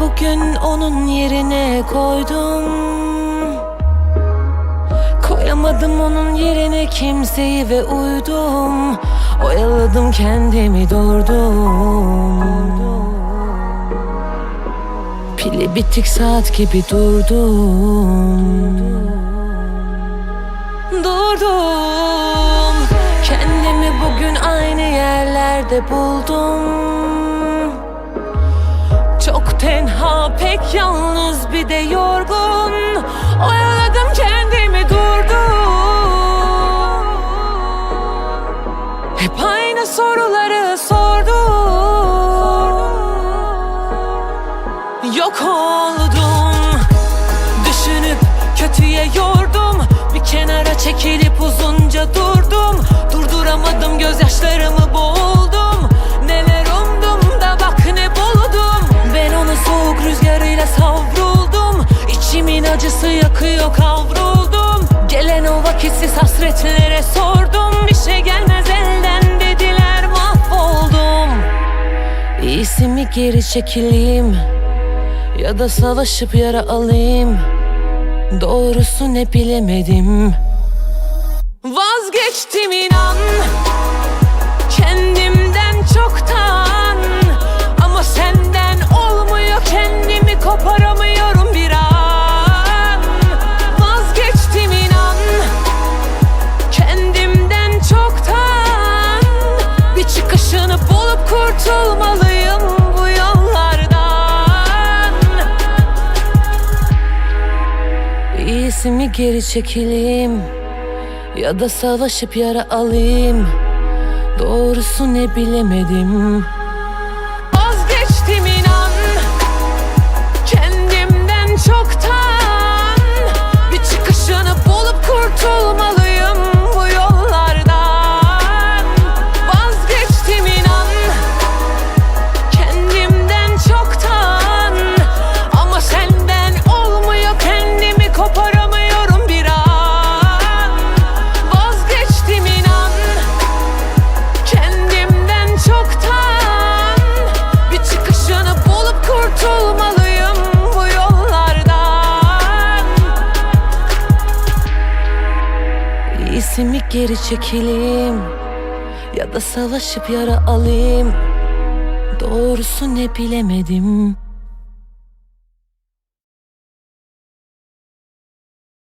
bugün onun yerine koydum. Koyamadım onun yerine kimseyi ve uydum. Oyaladım kendimi durdum. Pili bitik saat gibi durdum. Durdum. Kendimi bugün aynı yerlerde buldum çok tenha pek yalnız bir de yorgun. Oyaladım kendimi durdum. Hep aynı soruları sordum. Yok oldum. Düşünüp kötüye yordum. Bir kenara çekilip uzunca durdum. Durduramadım gözyaşlarımı Acısı yakıyor kavruldum. Gelen o vakitsiz hasretlere sordum. Bir şey gelmez elden dediler mahvoldum. İyisi mi geri çekileyim? Ya da savaşıp yara alayım? Doğrusu ne bilemedim. Vazgeçtim inan çıkışını bulup kurtulmalıyım bu yollardan. İyisi mi geri çekileyim Ya da savaşıp yara alayım? Doğrusu ne bilemedim İyisi mi geri çekileyim Ya da savaşıp yara alayım. Doğrusu ne bilemedim